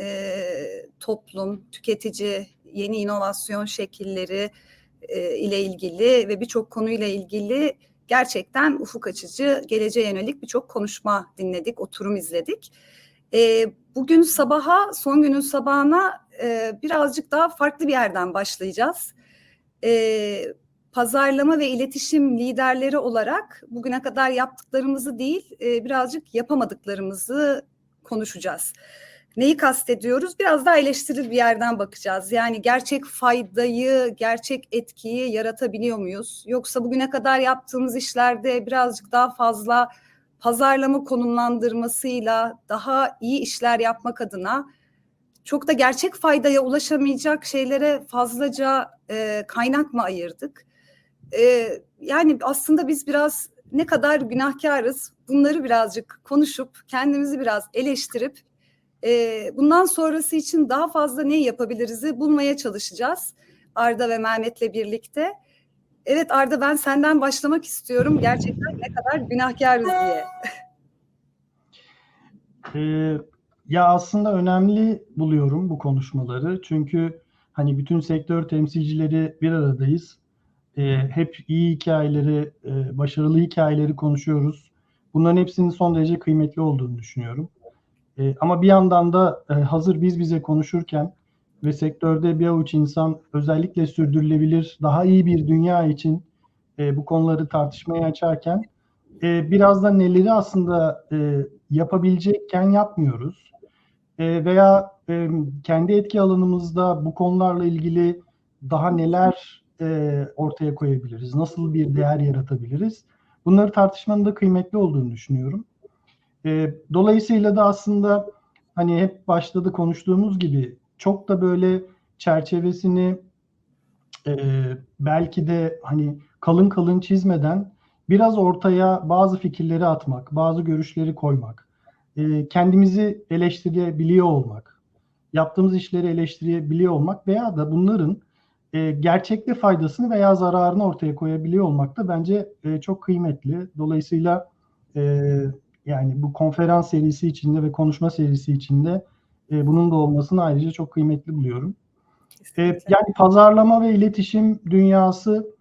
e, toplum, tüketici, yeni inovasyon şekilleri e, ile ilgili ve birçok konuyla ilgili gerçekten ufuk açıcı, geleceğe yönelik birçok konuşma dinledik, oturum izledik. E, bugün sabaha, son günün sabahına e, birazcık daha farklı bir yerden başlayacağız. E, pazarlama ve iletişim liderleri olarak bugüne kadar yaptıklarımızı değil, e, birazcık yapamadıklarımızı konuşacağız. Neyi kastediyoruz? Biraz daha eleştiril bir yerden bakacağız. Yani gerçek faydayı, gerçek etkiyi yaratabiliyor muyuz? Yoksa bugüne kadar yaptığımız işlerde birazcık daha fazla pazarlama konumlandırmasıyla daha iyi işler yapmak adına çok da gerçek faydaya ulaşamayacak şeylere fazlaca e, kaynak mı ayırdık? E, yani aslında biz biraz ne kadar günahkarız bunları birazcık konuşup kendimizi biraz eleştirip e, bundan sonrası için daha fazla ne yapabiliriz'i bulmaya çalışacağız Arda ve Mehmet'le birlikte. Evet Arda ben senden başlamak istiyorum. Gerçekten ne kadar günahkarız diye. Ee, ya aslında önemli buluyorum bu konuşmaları. Çünkü hani bütün sektör temsilcileri bir aradayız. Ee, hep iyi hikayeleri, başarılı hikayeleri konuşuyoruz. Bunların hepsinin son derece kıymetli olduğunu düşünüyorum. Ee, ama bir yandan da e, hazır biz bize konuşurken ve sektörde bir avuç insan özellikle sürdürülebilir, daha iyi bir dünya için e, bu konuları tartışmaya açarken e, biraz da neleri aslında e, yapabilecekken yapmıyoruz. E, veya e, kendi etki alanımızda bu konularla ilgili daha neler e, ortaya koyabiliriz, nasıl bir değer yaratabiliriz? Bunları tartışmanın da kıymetli olduğunu düşünüyorum. E, dolayısıyla da aslında hani hep başladı konuştuğumuz gibi çok da böyle çerçevesini e, belki de hani kalın kalın çizmeden biraz ortaya bazı fikirleri atmak, bazı görüşleri koymak, e, kendimizi eleştirebiliyor olmak, yaptığımız işleri eleştirebiliyor olmak veya da bunların e, gerçekte faydasını veya zararını ortaya koyabiliyor olmak da bence e, çok kıymetli. Dolayısıyla e, yani bu konferans serisi içinde ve konuşma serisi içinde e, bunun da olmasını ayrıca çok kıymetli buluyorum. E, yani pazarlama ve iletişim dünyası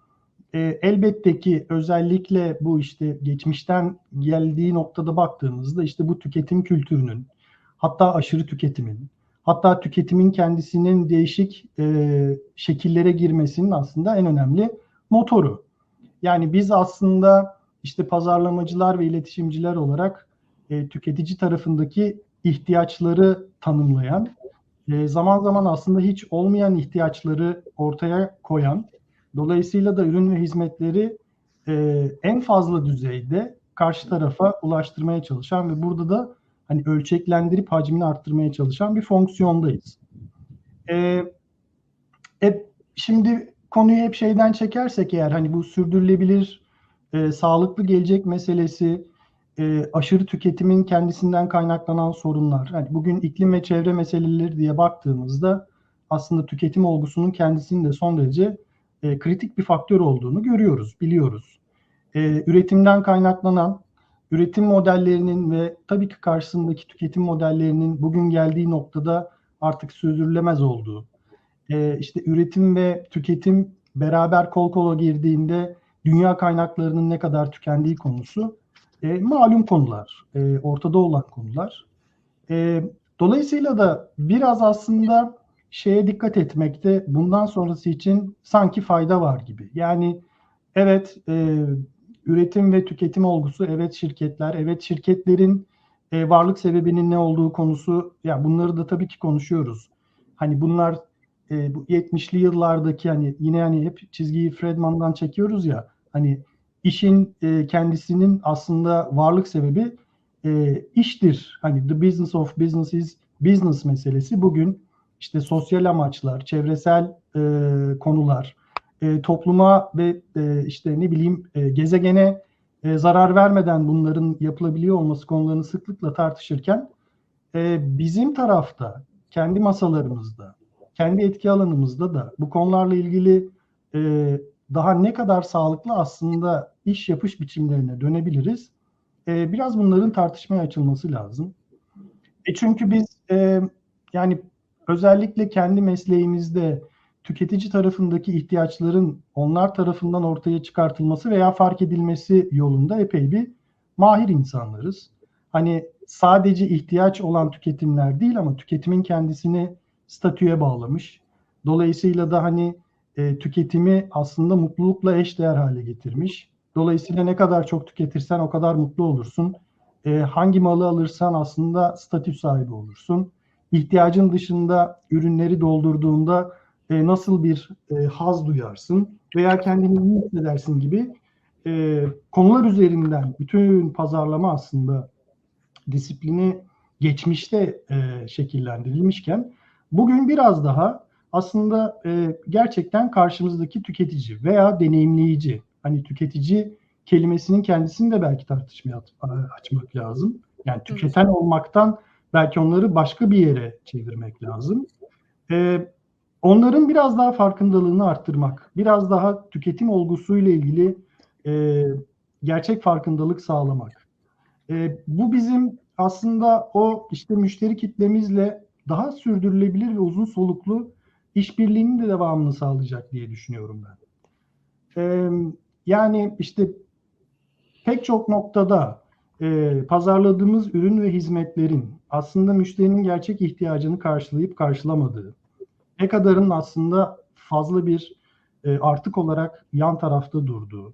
e, elbette ki özellikle bu işte geçmişten geldiği noktada baktığımızda işte bu tüketim kültürünün hatta aşırı tüketimin hatta tüketimin kendisinin değişik e, şekillere girmesinin aslında en önemli motoru. Yani biz aslında işte pazarlamacılar ve iletişimciler olarak e, tüketici tarafındaki ihtiyaçları tanımlayan, e, zaman zaman aslında hiç olmayan ihtiyaçları ortaya koyan, dolayısıyla da ürün ve hizmetleri e, en fazla düzeyde karşı tarafa ulaştırmaya çalışan ve burada da hani ölçeklendirip hacmini arttırmaya çalışan bir fonksiyondayız. E, e, şimdi konuyu hep şeyden çekersek eğer hani bu sürdürülebilir e, sağlıklı gelecek meselesi, e, aşırı tüketimin kendisinden kaynaklanan sorunlar. Yani bugün iklim ve çevre meseleleri diye baktığımızda aslında tüketim olgusunun kendisinin de son derece e, kritik bir faktör olduğunu görüyoruz, biliyoruz. E, üretimden kaynaklanan üretim modellerinin ve tabii ki karşısındaki tüketim modellerinin bugün geldiği noktada artık sürdürülemez olduğu, e, işte üretim ve tüketim beraber kol kola girdiğinde dünya kaynaklarının ne kadar tükendiği konusu e, malum konular, e, ortada olan konular. E, dolayısıyla da biraz aslında şeye dikkat etmekte bundan sonrası için sanki fayda var gibi. Yani evet e, üretim ve tüketim olgusu, evet şirketler, evet şirketlerin e, varlık sebebinin ne olduğu konusu, ya yani bunları da tabii ki konuşuyoruz. Hani bunlar e, bu 70'li yıllardaki hani yine hani hep çizgiyi Fredman'dan çekiyoruz ya hani işin e, kendisinin aslında varlık sebebi e, iştir. Hani the business of business is business meselesi bugün işte sosyal amaçlar, çevresel e, konular, e, topluma ve e, işte ne bileyim e, gezegene e, zarar vermeden bunların yapılabiliyor olması konularını sıklıkla tartışırken e, bizim tarafta kendi masalarımızda, kendi etki alanımızda da bu konularla ilgili e, daha ne kadar sağlıklı aslında iş yapış biçimlerine dönebiliriz. E, biraz bunların tartışmaya açılması lazım. E çünkü biz e, yani özellikle kendi mesleğimizde tüketici tarafındaki ihtiyaçların onlar tarafından ortaya çıkartılması veya fark edilmesi yolunda epey bir mahir insanlarız. Hani sadece ihtiyaç olan tüketimler değil ama tüketimin kendisini statüye bağlamış. Dolayısıyla da hani e, tüketimi aslında mutlulukla eşdeğer hale getirmiş. Dolayısıyla ne kadar çok tüketirsen o kadar mutlu olursun. E, hangi malı alırsan aslında statü sahibi olursun. İhtiyacın dışında ürünleri doldurduğunda e, nasıl bir e, haz duyarsın veya kendini iyi hissedersin gibi e, konular üzerinden bütün pazarlama aslında disiplini geçmişte e, şekillendirilmişken bugün biraz daha aslında e, gerçekten karşımızdaki tüketici veya deneyimleyici hani tüketici kelimesinin kendisini de belki tartışmaya açmak lazım. Yani tüketen olmaktan belki onları başka bir yere çevirmek lazım. E, onların biraz daha farkındalığını arttırmak, biraz daha tüketim olgusuyla ilgili e, gerçek farkındalık sağlamak. E, bu bizim aslında o işte müşteri kitlemizle daha sürdürülebilir ve uzun soluklu işbirliğinin de devamını sağlayacak diye düşünüyorum ben. E, yani işte pek çok noktada e, pazarladığımız ürün ve hizmetlerin aslında müşterinin gerçek ihtiyacını karşılayıp karşılamadığı, ne kadarın aslında fazla bir e, artık olarak yan tarafta durduğu,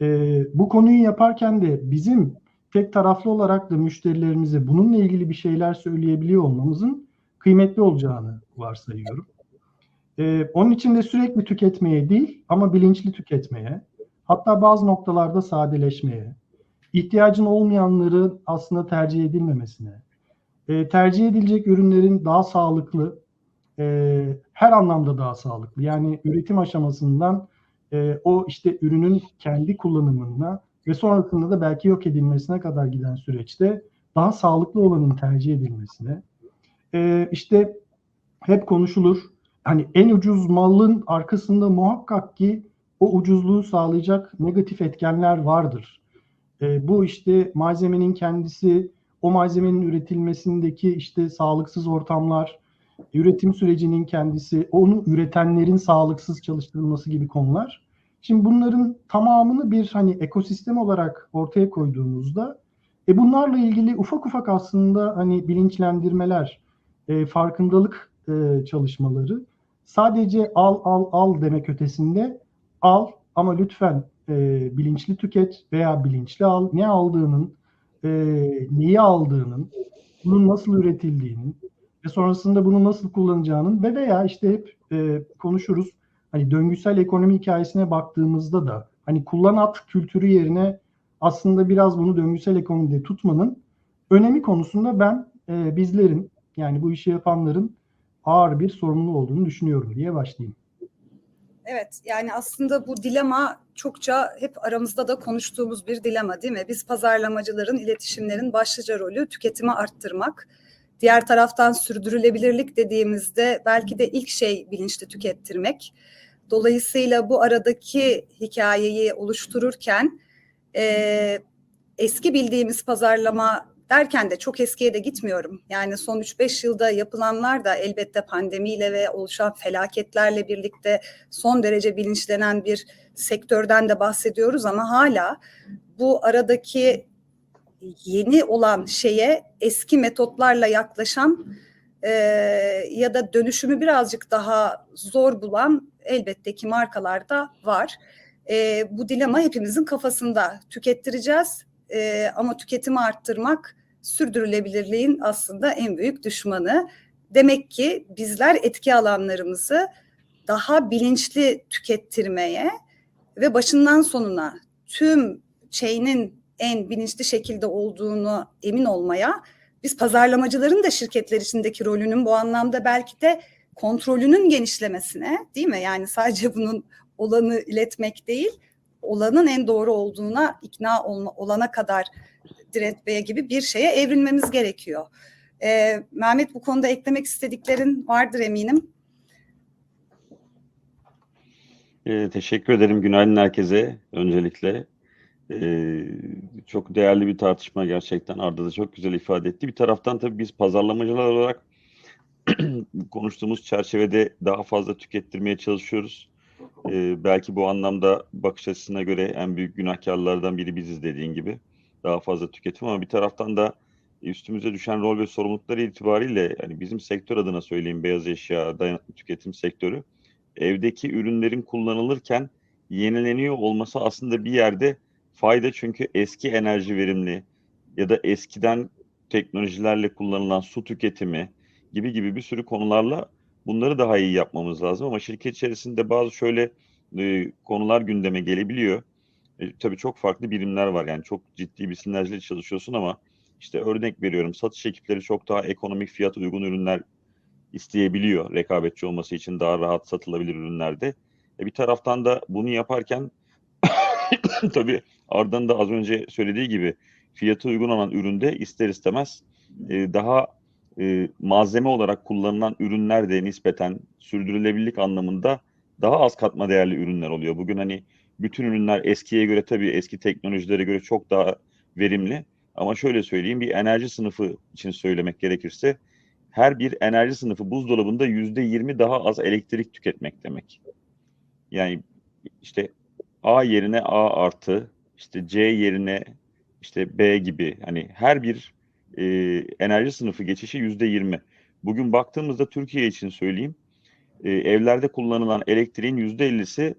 e, bu konuyu yaparken de bizim tek taraflı olarak da müşterilerimize bununla ilgili bir şeyler söyleyebiliyor olmamızın kıymetli olacağını varsayıyorum. E, onun için de sürekli tüketmeye değil ama bilinçli tüketmeye, hatta bazı noktalarda sadeleşmeye, ihtiyacın olmayanları aslında tercih edilmemesine, e, tercih edilecek ürünlerin daha sağlıklı, e, her anlamda daha sağlıklı. Yani üretim aşamasından e, o işte ürünün kendi kullanımına ve sonrasında da belki yok edilmesine kadar giden süreçte daha sağlıklı olanın tercih edilmesine. E, işte hep konuşulur. Hani en ucuz malın arkasında muhakkak ki o ucuzluğu sağlayacak negatif etkenler vardır. E, bu işte malzemenin kendisi, o malzemenin üretilmesindeki işte sağlıksız ortamlar, üretim sürecinin kendisi, onu üretenlerin sağlıksız çalıştırılması gibi konular. Şimdi bunların tamamını bir hani ekosistem olarak ortaya koyduğumuzda e bunlarla ilgili ufak ufak aslında hani bilinçlendirmeler, e, farkındalık e, çalışmaları sadece al al al demek ötesinde al ama lütfen e, bilinçli tüket veya bilinçli al. Ne aldığının, e, neyi aldığının, bunun nasıl üretildiğinin ve sonrasında bunu nasıl kullanacağının ve veya işte hep e, konuşuruz. Hani döngüsel ekonomi hikayesine baktığımızda da hani kullanat kültürü yerine aslında biraz bunu döngüsel ekonomide tutmanın önemi konusunda ben e, bizlerin yani bu işi yapanların ağır bir sorumlu olduğunu düşünüyorum diye başlayayım. Evet yani aslında bu dilema çokça hep aramızda da konuştuğumuz bir dilema değil mi? Biz pazarlamacıların, iletişimlerin başlıca rolü tüketimi arttırmak. Diğer taraftan sürdürülebilirlik dediğimizde belki de ilk şey bilinçli tükettirmek. Dolayısıyla bu aradaki hikayeyi oluştururken e, eski bildiğimiz pazarlama derken de çok eskiye de gitmiyorum. Yani son 3-5 yılda yapılanlar da elbette pandemiyle ve oluşan felaketlerle birlikte son derece bilinçlenen bir sektörden de bahsediyoruz ama hala bu aradaki yeni olan şeye eski metotlarla yaklaşan e, ya da dönüşümü birazcık daha zor bulan elbette ki markalarda var. E, bu dilema hepimizin kafasında. Tükettireceğiz e, ama tüketimi arttırmak sürdürülebilirliğin aslında en büyük düşmanı. Demek ki bizler etki alanlarımızı daha bilinçli tükettirmeye ve başından sonuna tüm chain'in en bilinçli şekilde olduğunu emin olmaya biz pazarlamacıların da şirketler içindeki rolünün bu anlamda belki de kontrolünün genişlemesine değil mi? Yani sadece bunun olanı iletmek değil, olanın en doğru olduğuna ikna olana kadar diretmeye gibi bir şeye evrilmemiz gerekiyor. Ee, Mehmet bu konuda eklemek istediklerin vardır eminim. Ee, teşekkür ederim. Günaydın herkese öncelikle. Ee, çok değerli bir tartışma gerçekten. Arda da çok güzel ifade etti. Bir taraftan tabii biz pazarlamacılar olarak konuştuğumuz çerçevede daha fazla tükettirmeye çalışıyoruz. Ee, belki bu anlamda bakış açısına göre en büyük günahkarlardan biri biziz dediğin gibi. Daha fazla tüketim ama bir taraftan da üstümüze düşen rol ve sorumluluklar itibariyle hani bizim sektör adına söyleyeyim beyaz eşya dayanıklı tüketim sektörü evdeki ürünlerin kullanılırken yenileniyor olması aslında bir yerde fayda çünkü eski enerji verimli ya da eskiden teknolojilerle kullanılan su tüketimi gibi gibi bir sürü konularla bunları daha iyi yapmamız lazım ama şirket içerisinde bazı şöyle e, konular gündeme gelebiliyor. E, tabii çok farklı birimler var yani çok ciddi bir sinerjiyle çalışıyorsun ama işte örnek veriyorum satış ekipleri çok daha ekonomik fiyat uygun ürünler isteyebiliyor rekabetçi olması için daha rahat satılabilir ürünlerde. E, bir taraftan da bunu yaparken tabii Arda'nın da az önce söylediği gibi fiyatı uygun olan üründe ister istemez e, daha e, malzeme olarak kullanılan ürünler de nispeten sürdürülebilirlik anlamında daha az katma değerli ürünler oluyor. Bugün hani bütün ürünler eskiye göre tabii eski teknolojilere göre çok daha verimli. Ama şöyle söyleyeyim bir enerji sınıfı için söylemek gerekirse her bir enerji sınıfı buzdolabında yüzde yirmi daha az elektrik tüketmek demek. Yani işte A yerine A artı, işte C yerine işte B gibi hani her bir e, enerji sınıfı geçişi yüzde yirmi. Bugün baktığımızda Türkiye için söyleyeyim e, evlerde kullanılan elektriğin yüzde ellisi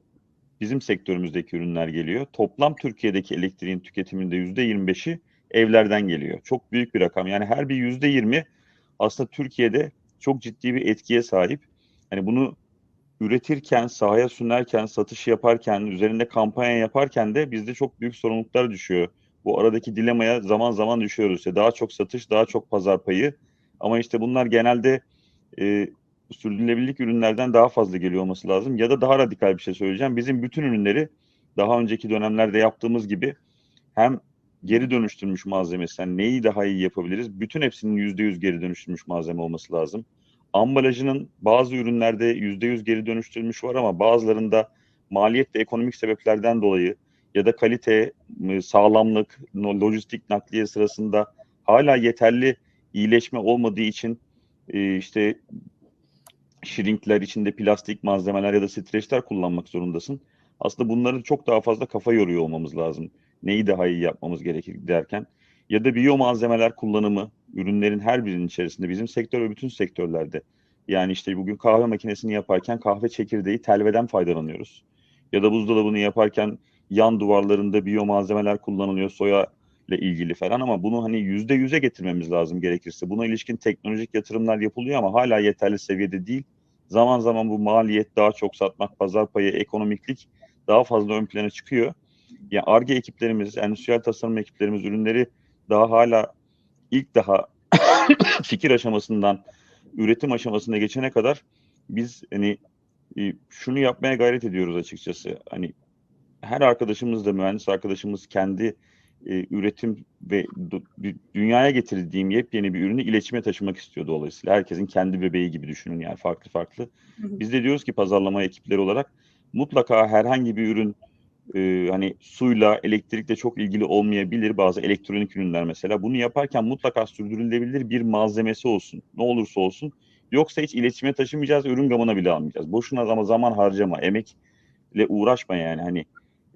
bizim sektörümüzdeki ürünler geliyor. Toplam Türkiye'deki elektriğin tüketiminde yüzde yirmi beşi evlerden geliyor. Çok büyük bir rakam. Yani her bir yüzde yirmi aslında Türkiye'de çok ciddi bir etkiye sahip. Hani bunu üretirken, sahaya sunerken, satış yaparken, üzerinde kampanya yaparken de bizde çok büyük sorumluluklar düşüyor. Bu aradaki dilemaya zaman zaman düşüyoruz. İşte daha çok satış, daha çok pazar payı. Ama işte bunlar genelde e, sürdürülebilirlik ürünlerden daha fazla geliyor olması lazım. Ya da daha radikal bir şey söyleyeceğim. Bizim bütün ürünleri daha önceki dönemlerde yaptığımız gibi hem geri dönüştürülmüş malzemesi, yani neyi daha iyi yapabiliriz? Bütün hepsinin %100 geri dönüştürülmüş malzeme olması lazım. Ambalajının bazı ürünlerde %100 geri dönüştürülmüş var ama bazılarında maliyet ve ekonomik sebeplerden dolayı ya da kalite, sağlamlık, lojistik nakliye sırasında hala yeterli iyileşme olmadığı için e, işte şirinkler içinde plastik malzemeler ya da streçler kullanmak zorundasın. Aslında bunları çok daha fazla kafa yoruyor olmamız lazım. Neyi daha iyi yapmamız gerekir derken. Ya da biyo malzemeler kullanımı ürünlerin her birinin içerisinde bizim sektör ve bütün sektörlerde. Yani işte bugün kahve makinesini yaparken kahve çekirdeği telveden faydalanıyoruz. Ya da buzdolabını yaparken yan duvarlarında biyo malzemeler kullanılıyor soya ile ilgili falan ama bunu hani yüzde yüze getirmemiz lazım gerekirse. Buna ilişkin teknolojik yatırımlar yapılıyor ama hala yeterli seviyede değil. Zaman zaman bu maliyet daha çok satmak, pazar payı, ekonomiklik daha fazla ön plana çıkıyor. Yani ARGE ekiplerimiz, endüstriyel tasarım ekiplerimiz ürünleri daha hala ilk daha fikir aşamasından üretim aşamasına geçene kadar biz hani e, şunu yapmaya gayret ediyoruz açıkçası. Hani her arkadaşımız da mühendis arkadaşımız kendi e, üretim ve dünyaya getirdiğim yepyeni bir ürünü iletişime taşımak istiyor dolayısıyla. Herkesin kendi bebeği gibi düşünün yani farklı farklı. Biz de diyoruz ki pazarlama ekipleri olarak mutlaka herhangi bir ürün e, hani suyla, elektrikle çok ilgili olmayabilir bazı elektronik ürünler mesela. Bunu yaparken mutlaka sürdürülebilir bir malzemesi olsun. Ne olursa olsun. Yoksa hiç iletişime taşımayacağız, ürün gamına bile almayacağız. Boşuna ama zaman harcama, emekle uğraşma yani. Hani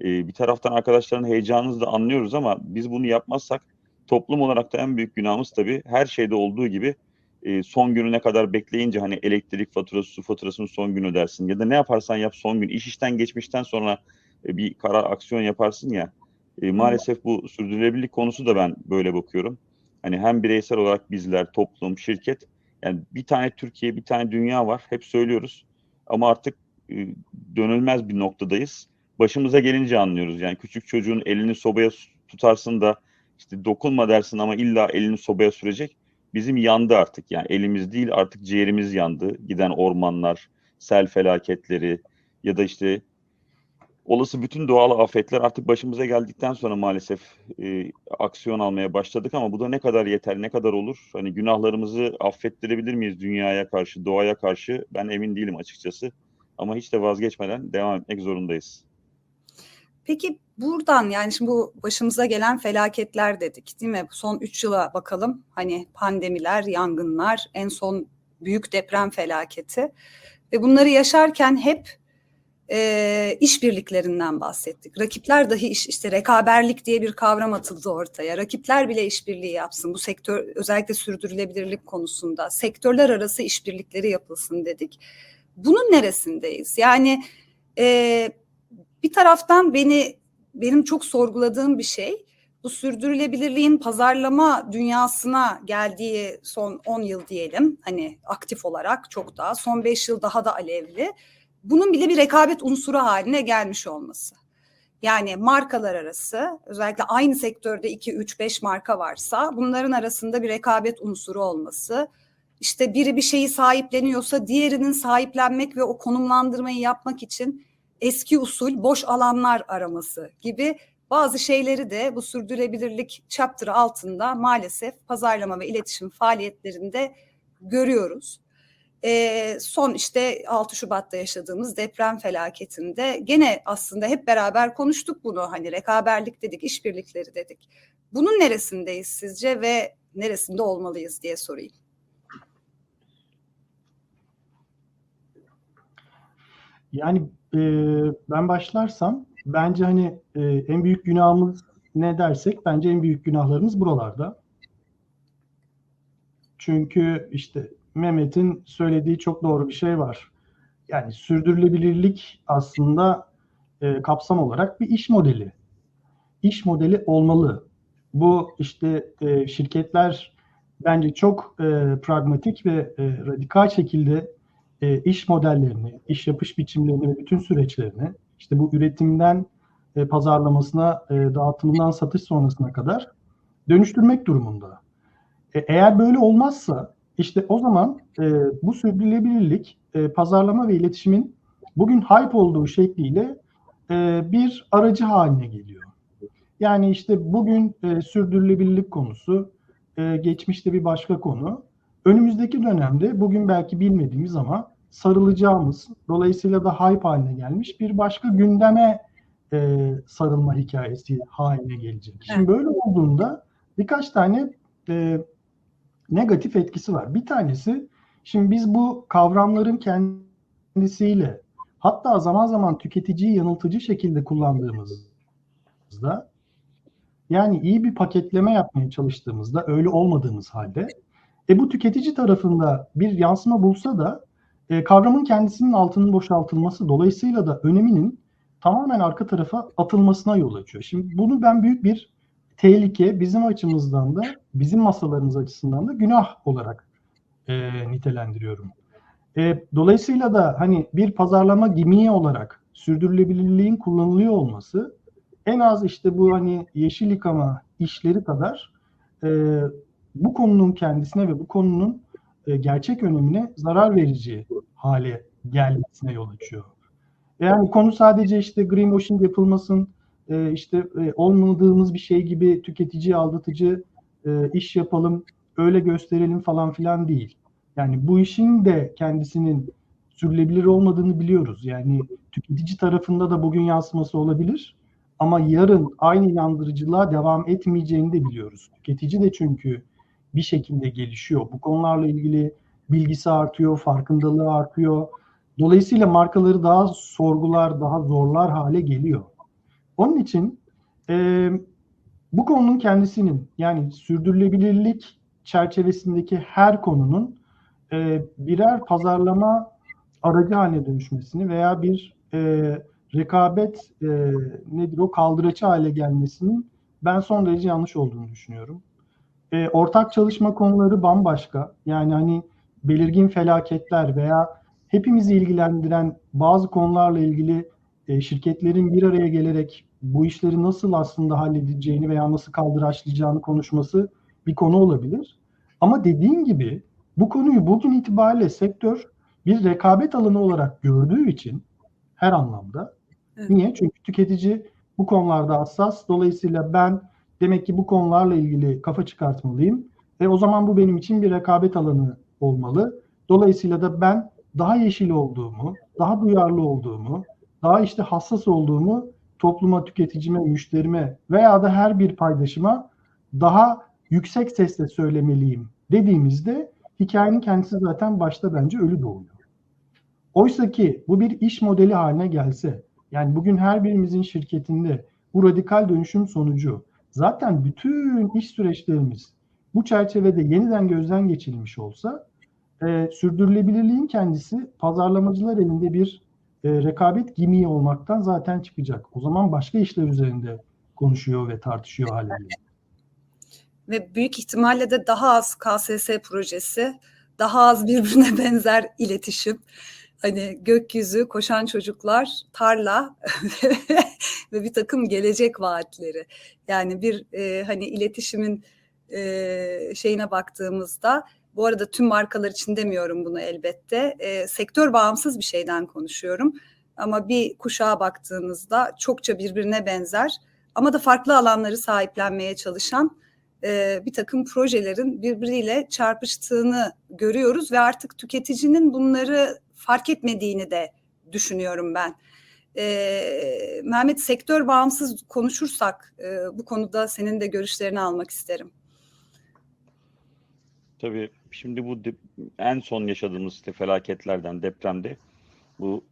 e, bir taraftan arkadaşların heyecanınızı da anlıyoruz ama biz bunu yapmazsak toplum olarak da en büyük günahımız tabii her şeyde olduğu gibi e, son gününe kadar bekleyince hani elektrik faturası, su faturasını son gün ödersin ya da ne yaparsan yap son gün iş işten geçmişten sonra e, bir karar aksiyon yaparsın ya e, maalesef bu sürdürülebilirlik konusu da ben böyle bakıyorum. Hani hem bireysel olarak bizler, toplum, şirket yani bir tane Türkiye, bir tane dünya var. Hep söylüyoruz. Ama artık e, dönülmez bir noktadayız başımıza gelince anlıyoruz. Yani küçük çocuğun elini sobaya tutarsın da işte dokunma dersin ama illa elini sobaya sürecek. Bizim yandı artık yani elimiz değil artık ciğerimiz yandı. Giden ormanlar, sel felaketleri ya da işte olası bütün doğal afetler artık başımıza geldikten sonra maalesef e, aksiyon almaya başladık ama bu da ne kadar yeter, ne kadar olur? Hani günahlarımızı affettirebilir miyiz dünyaya karşı, doğaya karşı? Ben emin değilim açıkçası. Ama hiç de vazgeçmeden devam etmek zorundayız. Peki buradan yani şimdi bu başımıza gelen felaketler dedik değil mi? Son 3 yıla bakalım. Hani pandemiler, yangınlar, en son büyük deprem felaketi ve bunları yaşarken hep e, işbirliklerinden bahsettik. Rakipler dahi iş, işte rekaberlik diye bir kavram atıldı ortaya. Rakipler bile işbirliği yapsın. Bu sektör özellikle sürdürülebilirlik konusunda sektörler arası işbirlikleri yapılsın dedik. Bunun neresindeyiz? Yani e, bir taraftan beni benim çok sorguladığım bir şey bu sürdürülebilirliğin pazarlama dünyasına geldiği son 10 yıl diyelim hani aktif olarak çok daha son 5 yıl daha da alevli bunun bile bir rekabet unsuru haline gelmiş olması. Yani markalar arası özellikle aynı sektörde 2 3 5 marka varsa bunların arasında bir rekabet unsuru olması işte biri bir şeyi sahipleniyorsa diğerinin sahiplenmek ve o konumlandırmayı yapmak için eski usul boş alanlar araması gibi bazı şeyleri de bu sürdürülebilirlik chapter'ı altında maalesef pazarlama ve iletişim faaliyetlerinde görüyoruz. Ee, son işte 6 Şubat'ta yaşadığımız deprem felaketinde gene aslında hep beraber konuştuk bunu hani rekaberlik dedik, işbirlikleri dedik. Bunun neresindeyiz sizce ve neresinde olmalıyız diye sorayım. Yani e, ben başlarsam bence hani e, en büyük günahımız ne dersek bence en büyük günahlarımız buralarda. Çünkü işte Mehmet'in söylediği çok doğru bir şey var. Yani sürdürülebilirlik aslında e, kapsam olarak bir iş modeli. İş modeli olmalı. Bu işte e, şirketler bence çok e, pragmatik ve e, radikal şekilde e, iş modellerini, iş yapış biçimlerini bütün süreçlerini işte bu üretimden e, pazarlamasına, e, dağıtımından satış sonrasına kadar dönüştürmek durumunda. E, eğer böyle olmazsa işte o zaman e, bu sürdürülebilirlik e, pazarlama ve iletişimin bugün hype olduğu şekliyle e, bir aracı haline geliyor. Yani işte bugün e, sürdürülebilirlik konusu, e, geçmişte bir başka konu. Önümüzdeki dönemde bugün belki bilmediğimiz ama sarılacağımız, dolayısıyla da hype haline gelmiş bir başka gündeme e, sarılma hikayesi haline gelecek. Şimdi böyle olduğunda birkaç tane e, negatif etkisi var. Bir tanesi, şimdi biz bu kavramların kendisiyle hatta zaman zaman tüketiciyi yanıltıcı şekilde kullandığımızda yani iyi bir paketleme yapmaya çalıştığımızda öyle olmadığımız halde e bu tüketici tarafında bir yansıma bulsa da e, kavramın kendisinin altının boşaltılması dolayısıyla da öneminin tamamen arka tarafa atılmasına yol açıyor. Şimdi bunu ben büyük bir tehlike bizim açımızdan da bizim masalarımız açısından da günah olarak e, nitelendiriyorum. E, dolayısıyla da hani bir pazarlama gimiği olarak sürdürülebilirliğin kullanılıyor olması en az işte bu hani yeşil yıkama işleri kadar e, bu konunun kendisine ve bu konunun e, gerçek önemine zarar verici hale gelmesine yol açıyor. Yani konu sadece işte greenwashing yapılmasın, e, işte e, olmadığımız bir şey gibi tüketici aldatıcı e, iş yapalım, öyle gösterelim falan filan değil. Yani bu işin de kendisinin sürülebilir olmadığını biliyoruz. Yani tüketici tarafında da bugün yansıması olabilir. Ama yarın aynı inandırıcılığa devam etmeyeceğini de biliyoruz. Tüketici de çünkü bir şekilde gelişiyor. Bu konularla ilgili bilgisi artıyor, farkındalığı artıyor. Dolayısıyla markaları daha sorgular, daha zorlar hale geliyor. Onun için e, bu konunun kendisinin yani sürdürülebilirlik çerçevesindeki her konunun e, birer pazarlama aracı haline dönüşmesini veya bir e, rekabet e, nedir o kaldıraçı hale gelmesinin ben son derece yanlış olduğunu düşünüyorum. E, ortak çalışma konuları bambaşka. Yani hani belirgin felaketler veya hepimizi ilgilendiren bazı konularla ilgili e, şirketlerin bir araya gelerek bu işleri nasıl aslında halledeceğini veya nasıl kaldıraçlayacağını konuşması bir konu olabilir. Ama dediğim gibi bu konuyu bugün itibariyle sektör bir rekabet alanı olarak gördüğü için her anlamda. Evet. Niye? Çünkü tüketici bu konularda hassas. Dolayısıyla ben demek ki bu konularla ilgili kafa çıkartmalıyım. Ve o zaman bu benim için bir rekabet alanı olmalı. Dolayısıyla da ben daha yeşil olduğumu, daha duyarlı olduğumu, daha işte hassas olduğumu topluma, tüketicime, müşterime veya da her bir paydaşıma daha yüksek sesle söylemeliyim dediğimizde hikayenin kendisi zaten başta bence ölü doğuyor. Oysa ki bu bir iş modeli haline gelse, yani bugün her birimizin şirketinde bu radikal dönüşüm sonucu zaten bütün iş süreçlerimiz bu çerçevede yeniden gözden geçirilmiş olsa e, sürdürülebilirliğin kendisi pazarlamacılar elinde bir e, rekabet gimiği olmaktan zaten çıkacak. O zaman başka işler üzerinde konuşuyor ve tartışıyor geliyor. Ve büyük ihtimalle de daha az KSS projesi, daha az birbirine benzer iletişim. Hani gökyüzü, koşan çocuklar, tarla ve bir takım gelecek vaatleri. Yani bir e, hani iletişimin e, şeyine baktığımızda bu arada tüm markalar için demiyorum bunu elbette. E, sektör bağımsız bir şeyden konuşuyorum. Ama bir kuşağa baktığınızda çokça birbirine benzer ama da farklı alanları sahiplenmeye çalışan e, bir takım projelerin birbiriyle çarpıştığını görüyoruz ve artık tüketicinin bunları fark etmediğini de düşünüyorum ben. E, Mehmet sektör bağımsız konuşursak e, bu konuda senin de görüşlerini almak isterim. Tabii şimdi bu en son yaşadığımız işte felaketlerden depremde bu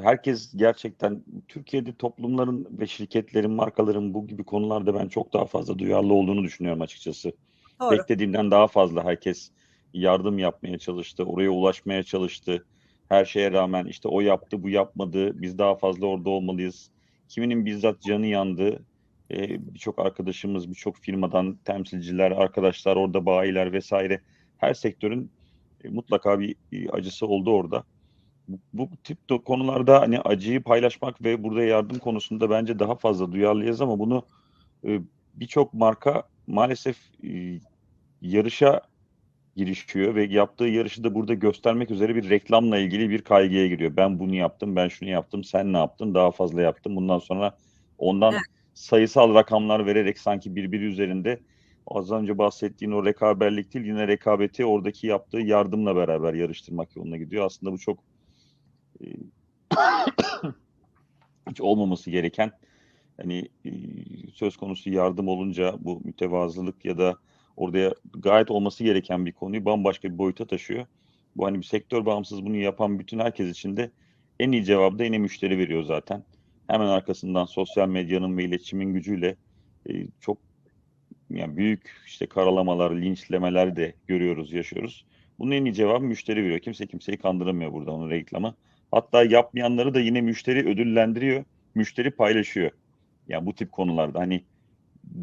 herkes gerçekten Türkiye'de toplumların ve şirketlerin, markaların bu gibi konularda ben çok daha fazla duyarlı olduğunu düşünüyorum açıkçası. Doğru. Beklediğimden daha fazla herkes yardım yapmaya çalıştı, oraya ulaşmaya çalıştı. Her şeye rağmen işte o yaptı, bu yapmadı, biz daha fazla orada olmalıyız. Kiminin bizzat canı yandı. Ee, birçok arkadaşımız, birçok firmadan temsilciler, arkadaşlar, orada bayiler vesaire. Her sektörün e, mutlaka bir e, acısı oldu orada. Bu, bu tip de konularda hani acıyı paylaşmak ve burada yardım konusunda bence daha fazla duyarlıyız ama bunu e, birçok marka maalesef e, yarışa girişiyor ve yaptığı yarışı da burada göstermek üzere bir reklamla ilgili bir kaygıya giriyor. Ben bunu yaptım, ben şunu yaptım, sen ne yaptın, daha fazla yaptım. Bundan sonra ondan Evet. sayısal rakamlar vererek sanki birbiri üzerinde az önce bahsettiğin o rekaberlik değil yine rekabeti oradaki yaptığı yardımla beraber yarıştırmak yoluna gidiyor. Aslında bu çok e, hiç olmaması gereken hani e, söz konusu yardım olunca bu mütevazılık ya da orada gayet olması gereken bir konuyu bambaşka bir boyuta taşıyor. Bu hani bir sektör bağımsız bunu yapan bütün herkes için de en iyi cevabı da yine müşteri veriyor zaten. Hemen arkasından sosyal medyanın ve iletişimin gücüyle e, çok yani büyük işte karalamalar, linçlemeler de görüyoruz, yaşıyoruz. Bunun en iyi cevabı müşteri veriyor. Kimse kimseyi kandıramıyor burada onun reklamı. Hatta yapmayanları da yine müşteri ödüllendiriyor. Müşteri paylaşıyor. Yani bu tip konularda hani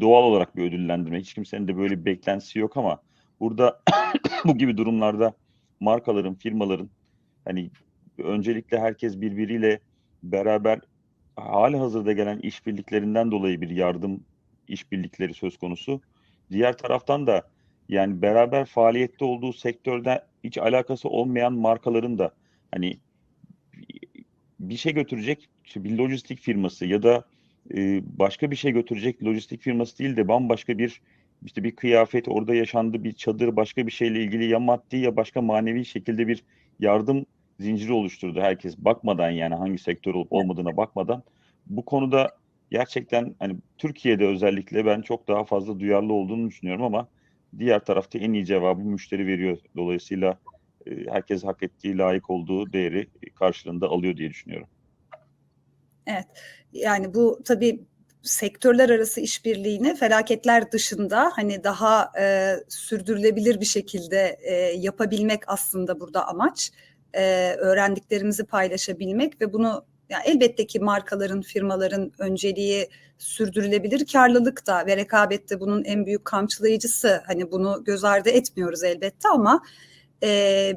doğal olarak bir ödüllendirme. Hiç kimsenin de böyle bir beklentisi yok ama burada bu gibi durumlarda markaların, firmaların hani öncelikle herkes birbiriyle beraber hali hazırda gelen işbirliklerinden dolayı bir yardım işbirlikleri söz konusu. Diğer taraftan da yani beraber faaliyette olduğu sektörde hiç alakası olmayan markaların da hani bir şey götürecek işte bir lojistik firması ya da e, başka bir şey götürecek lojistik firması değil de bambaşka bir işte bir kıyafet orada yaşandı bir çadır başka bir şeyle ilgili ya maddi ya başka manevi şekilde bir yardım zinciri oluşturdu herkes bakmadan yani hangi sektör olup olmadığına bakmadan bu konuda gerçekten hani Türkiye'de özellikle ben çok daha fazla duyarlı olduğunu düşünüyorum ama diğer tarafta en iyi cevabı müşteri veriyor. Dolayısıyla e, herkes hak ettiği, layık olduğu değeri karşılığında alıyor diye düşünüyorum. Evet. Yani bu tabii sektörler arası işbirliğini felaketler dışında hani daha e, sürdürülebilir bir şekilde e, yapabilmek aslında burada amaç. E, öğrendiklerimizi paylaşabilmek ve bunu yani elbette ki markaların, firmaların önceliği sürdürülebilir karlılık da ve rekabette bunun en büyük kamçılayıcısı. Hani bunu göz ardı etmiyoruz elbette ama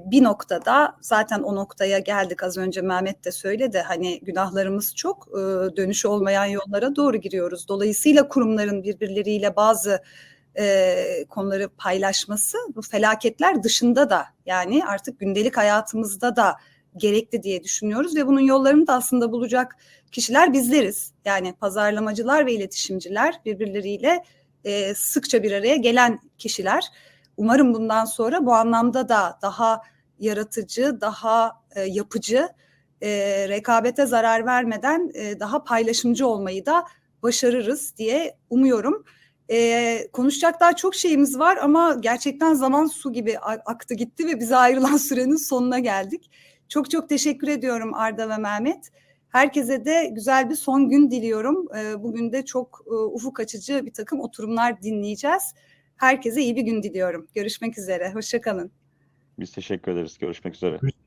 bir noktada zaten o noktaya geldik az önce Mehmet de söyledi hani günahlarımız çok e, dönüşü olmayan yollara doğru giriyoruz. Dolayısıyla kurumların birbirleriyle bazı konuları paylaşması bu felaketler dışında da yani artık gündelik hayatımızda da gerekli diye düşünüyoruz ve bunun yollarını da aslında bulacak kişiler bizleriz. Yani pazarlamacılar ve iletişimciler birbirleriyle sıkça bir araya gelen kişiler. Umarım bundan sonra bu anlamda da daha yaratıcı, daha e, yapıcı, e, rekabete zarar vermeden e, daha paylaşımcı olmayı da başarırız diye umuyorum. Ee, konuşacak daha çok şeyimiz var ama gerçekten zaman su gibi aktı gitti ve bize ayrılan sürenin sonuna geldik. Çok çok teşekkür ediyorum Arda ve Mehmet. Herkese de güzel bir son gün diliyorum. Ee, bugün de çok e, ufuk açıcı bir takım oturumlar dinleyeceğiz. Herkese iyi bir gün diliyorum. Görüşmek üzere. Hoşçakalın. Biz teşekkür ederiz. Görüşmek üzere.